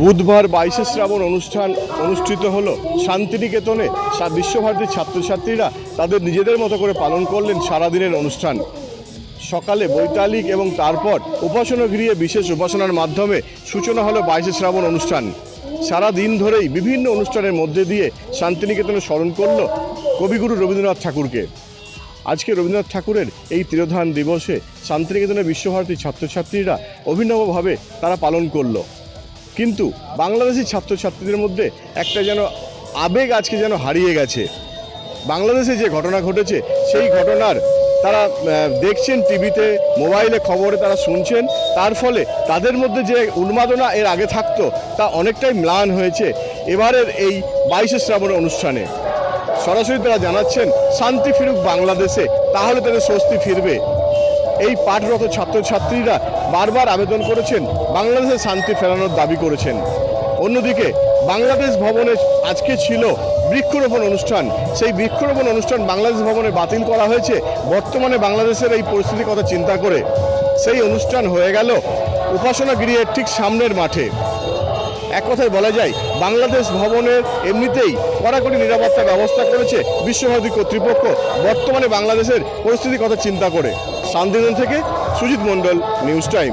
বুধবার বাইশে শ্রাবণ অনুষ্ঠান অনুষ্ঠিত হলো। শান্তিনিকেতনে বিশ্বভারতীর ছাত্রছাত্রীরা তাদের নিজেদের মতো করে পালন করলেন সারাদিনের অনুষ্ঠান। সকালে বৈতালিক এবং তারপর উপাসনা গৃহে বিশেষ উপাসনার মাধ্যমে সূচনা হলো বাইশে শ্রাবণ অনুষ্ঠান। সারা দিন ধরেই বিভিন্ন অনুষ্ঠানের মধ্যে দিয়ে শান্তিনিকেতনে স্মরণ করল কবিগুরু রবীন্দ্রনাথ ঠাকুরকে। আজকে রবীন্দ্রনাথ ঠাকুরের এই তিরোধান দিবসে শান্তিনিকেতনের বিশ্বভারতীর ছাত্রছাত্রীরা অভিনবভাবে তারা পালন করল। কিন্তু বাংলাদেশি ছাত্রছাত্রীদের মধ্যে একটা যেন আবেগ আজকে যেন হারিয়ে গেছে। বাংলাদেশে যে ঘটনা ঘটেছে, সেই ঘটনার তারা দেখছেন টিভিতে, মোবাইলে খবরে তারা শুনছেন, তার ফলে তাদের মধ্যে যে উন্মাদনা এর আগে থাকতো, তা অনেকটাই ম্লান হয়েছে এবারের এই বাইশে শ্রাবণ অনুষ্ঠানে। সরাসরি তারা জানাচ্ছেন, শান্তি ফিরুক বাংলাদেশে, তাহলে তাদের স্বস্তি ফিরবে। এই পাঠরত ছাত্রছাত্রীরা বারবার আবেদন করেছেন বাংলাদেশে শান্তি ফেরানোর দাবি করেছেন। অন্যদিকে, বাংলাদেশ ভবনে আজকে ছিল বৃক্ষরোপণ অনুষ্ঠান। সেই বৃক্ষরোপণ অনুষ্ঠান বাংলাদেশ ভবনে বাতিল করা হয়েছে। বর্তমানে বাংলাদেশের এই পরিস্থিতির কথা চিন্তা করে সেই অনুষ্ঠান হয়ে গেল উপাসনা গৃহের ঠিক সামনের মাঠে। এক কথায় বলা যায়, বাংলাদেশ ভবনের এমনিতেই কড়াকড়ি নিরাপত্তা ব্যবস্থা করেছে বিশ্বভারতী কর্তৃপক্ষ। বর্তমানে বাংলাদেশের পরিস্থিতির কথা চিন্তা করে। শান্তিনিকেতন থেকে সুজিত মন্ডল নিউজ টাইম।